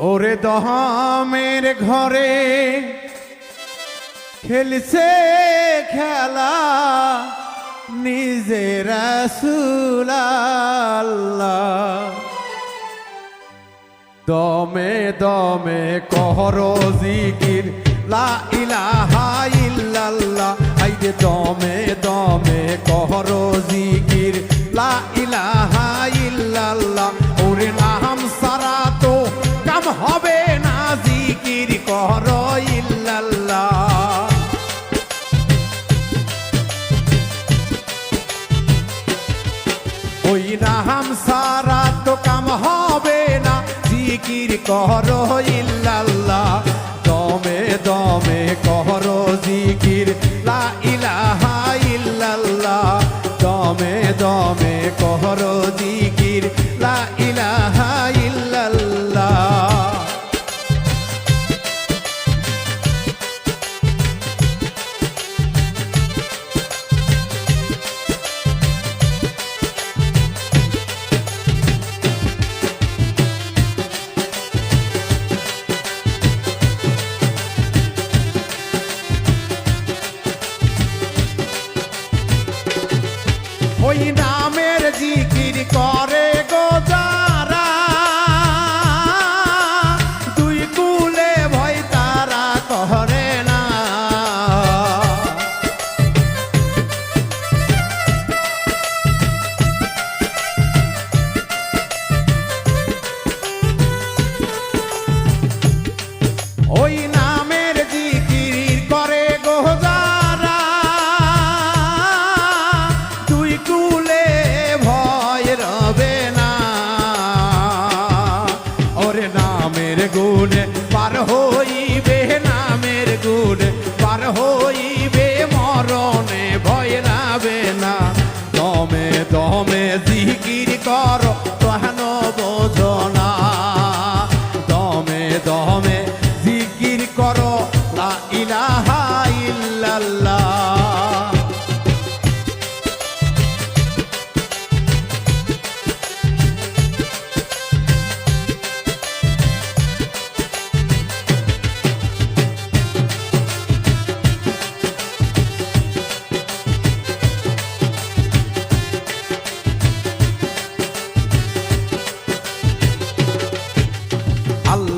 ওরে দহামের ঘরে খেলছে খেলা নিজের আল্লাহ। দমে দমে কহর জিকির, লা দমে দমে কহর জিকির, লা ওরে নাম সারা হবে না জিকির কর ইল্লাল্লাহ। ওই নাম সারা তো কাম হবে না, জিকির কর ইল্লাল্লাহ। দমে দমে কর জিকির, লা ওই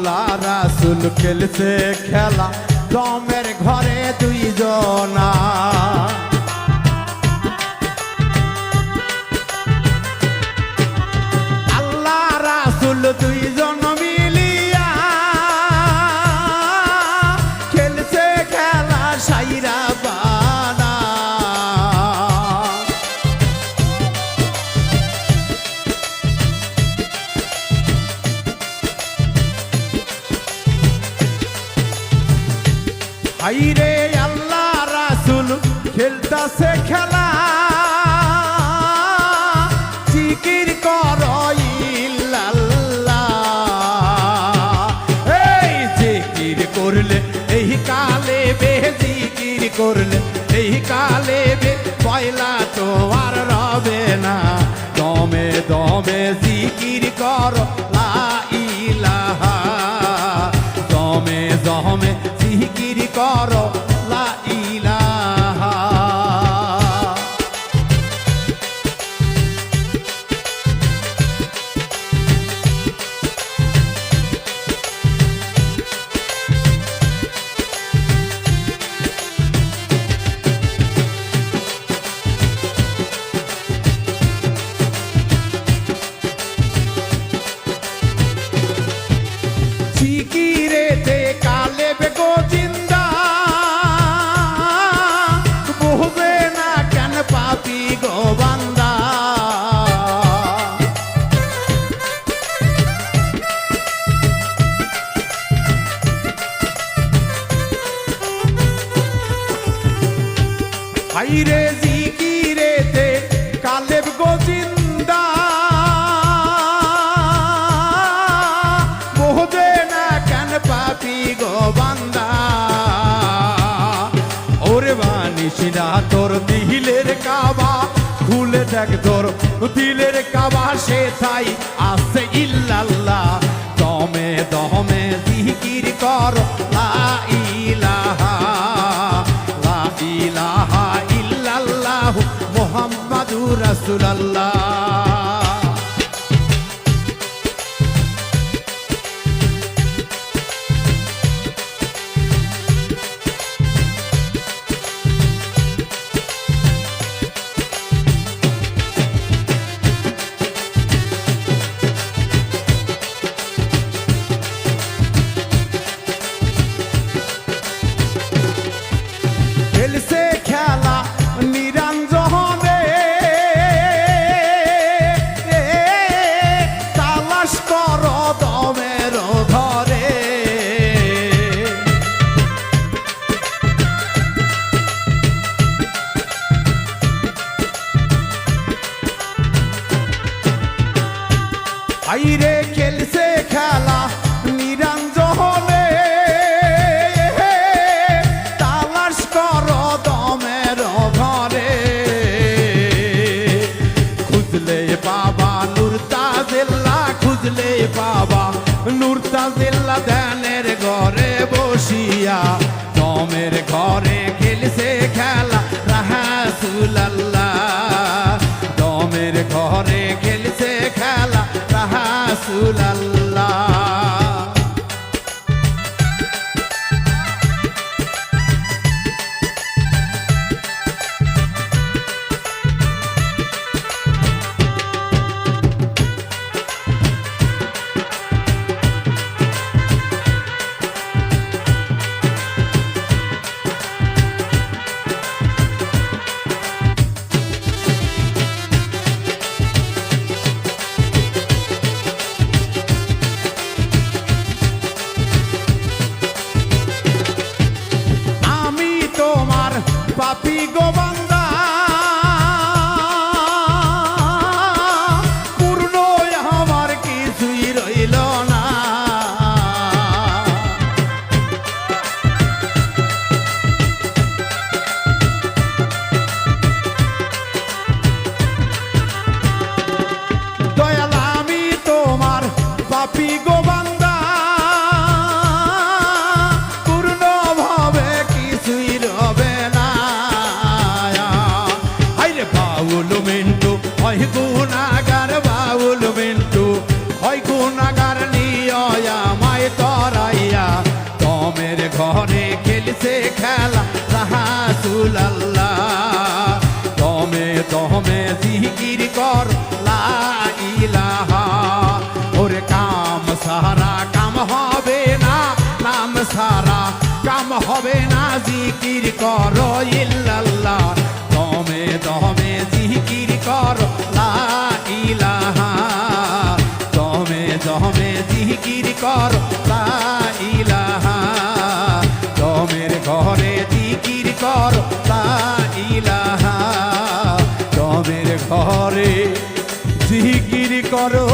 আল্লাহ রাসুল খেলছে খেলা। দমের ঘরে দুইজনা। হাইরে আল্লাহ রাসুল খেলতাছে খেলা। জিকির কর এই জিকির করলে, এই কালে বে জিকির করলে, এই কালে বে পয়লা তো আর রবে না। দমে দমে জিকির কর, লা ইলাহা। দমে দমে জিকির কর বানিসিনা তোর দিলের কাবা? খুলে দেখ তোর দিলের কাবা সে তাই আছে ইল্লাল্লাহ। দমে দমে জিকির কর, লা ইলাহা লা ইলাহা ইল্লাল্লাহ মুহাম্মাদুর রাসূলুল্লাহ। পাপি গোবান্দা রাহাসুলাল্লাহ দমে দমে জিকির কর কাম সারা, কাম হবে না সারা, কাম হবে না, জিকির কর। করে জিকির করো।